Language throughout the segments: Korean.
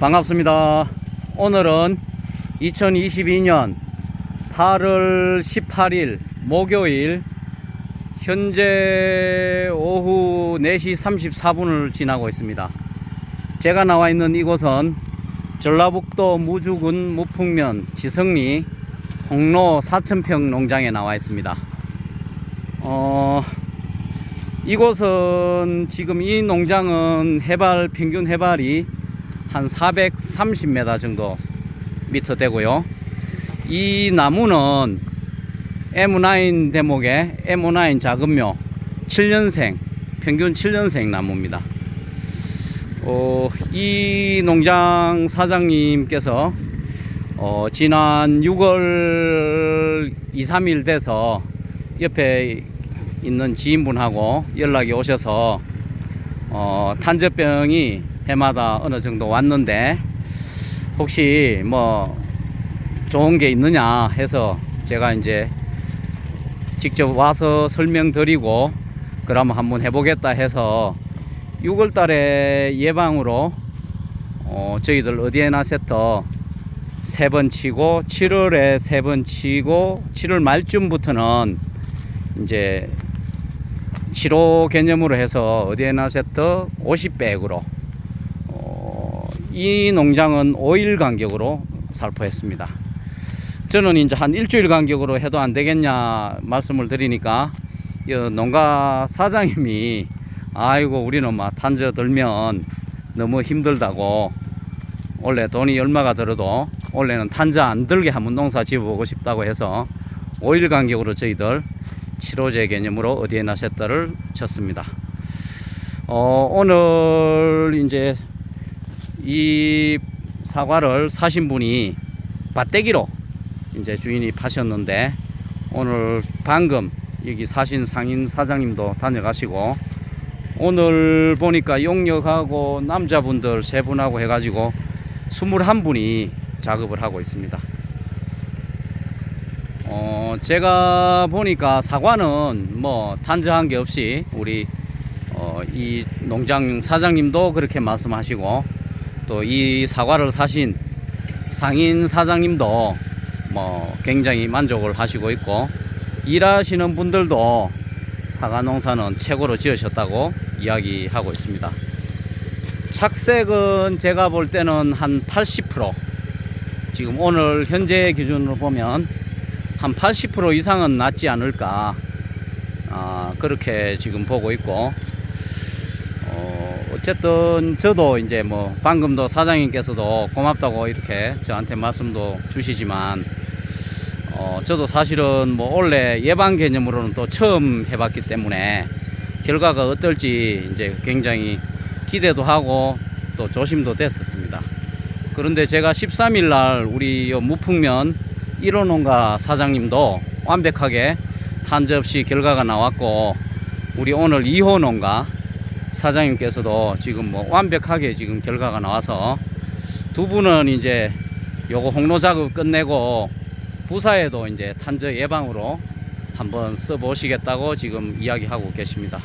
반갑습니다. 오늘은 2022년 8월 18일 목요일 현재 오후 4시 34분을 지나고 있습니다. 제가 나와 있는 이곳은 전라북도 무주군 무풍면 지성리 홍로 4천평 농장에 나와 있습니다. 어, 이곳은 지금 이 농장은 해발 평균 해발이 한 430m 정도 미터 되고요. 이 나무는 M9 대목의 M9 작은묘 7년생 평균 7년생 나무입니다. 어, 이 농장 사장님께서 어, 지난 6월 2, 3일 돼서 옆에 있는 지인분하고 연락이 오셔서 어, 탄저병이 해마다 어느 정도 왔는데 혹시 뭐 좋은 게 있느냐 해서 제가 이제 직접 와서 설명드리고 그러면 한번 해보겠다 해서 6월 달에 예방으로 어, 저희들 어디에나 세터 세 번 치고 7월에 세 번 치고 7월 말쯤부터는 이제 치료 개념으로 해서 어디에나 세터 50백으로 어, 이 농장은 5일 간격으로 살포했습니다. 저는 이제 한 일주일 간격으로 해도 안 되겠냐 말씀을 드리니까 이 농가 사장님이 아이고 우리는 막 탄저 들면 너무 힘들다고 원래 돈이 얼마가 들어도 원래는 탄저 안 들게 한번 농사 지어보고 싶다고 해서 5일 간격으로 저희들 치료제 개념으로 어디에나 세터를 쳤습니다. 어, 오늘 이제 이 사과를 사신 분이 밭대기로 이제 주인이 파셨는데 오늘 방금 여기 사신 상인 사장님도 다녀가시고 오늘 보니까 용역하고 남자분들 세 분하고 해가지고 21분이 작업을 하고 있습니다. 어, 제가 보니까 사과는 뭐 단정한 게 없이 우리 어, 이 농장 사장님도 그렇게 말씀하시고 또 이 사과를 사신 상인 사장님도 뭐 굉장히 만족을 하시고 있고 일하시는 분들도 사과 농사는 최고로 지으셨다고 이야기하고 있습니다. 착색은 제가 볼 때는 한 80% 지금 오늘 현재 기준으로 보면 한 80% 이상은 낫지 않을까 아, 그렇게 지금 보고 있고 어, 어쨌든 저도 이제 뭐 방금도 사장님께서도 고맙다고 이렇게 저한테 말씀도 주시지만 어, 저도 사실은 뭐 원래 예방 개념으로는 또 처음 해봤기 때문에 결과가 어떨지 이제 굉장히 기대도 하고 또 조심도 됐었습니다. 그런데 제가 13일 날 우리 요 무풍면 1호 농가 사장님도 완벽하게 탄저 없이 결과가 나왔고 우리 오늘 2호 농가 사장님께서도 지금 뭐 완벽하게 지금 결과가 나와서 두 분은 이제 요거 홍로 작업 끝내고 부사에도 이제 탄저 예방으로 한번 써보시겠다고 지금 이야기하고 계십니다.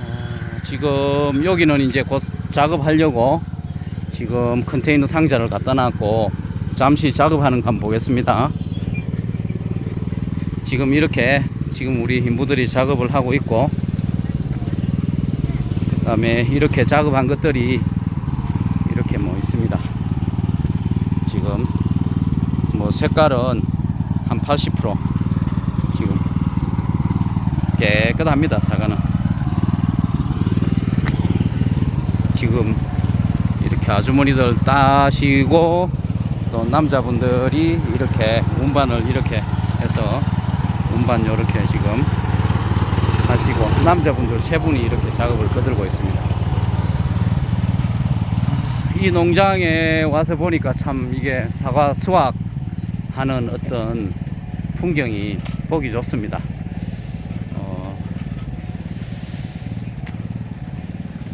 어, 지금 여기는 이제 곧 작업하려고 지금 컨테이너 상자를 갖다 놨고 잠시 작업하는 거 한번 보겠습니다. 지금 이렇게 지금 우리 인부들이 작업을 하고 있고 그 다음에 이렇게 작업한 것들이 이렇게 뭐 있습니다. 지금 뭐 색깔은 한 80% 지금 깨끗합니다 사과는 지금 이렇게 아주머니들 따시고 또 남자분들이 이렇게 운반을 이렇게 해서 운반 이렇게 지금 하시고 남자분들 세 분이 이렇게 작업을 거들고 있습니다. 이 농장에 와서 보니까 참 이게 사과 수확하는 어떤 풍경이 보기 좋습니다. 어,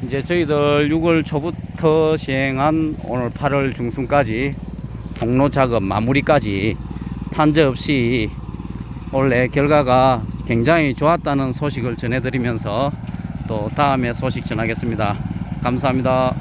이제 저희들 6월 초부터 시행한 오늘 8월 중순까지 공로 작업 마무리까지 탄저 없이 원래 결과가 굉장히 좋았다는 소식을 전해드리면서 또 다음에 소식 전하겠습니다. 감사합니다.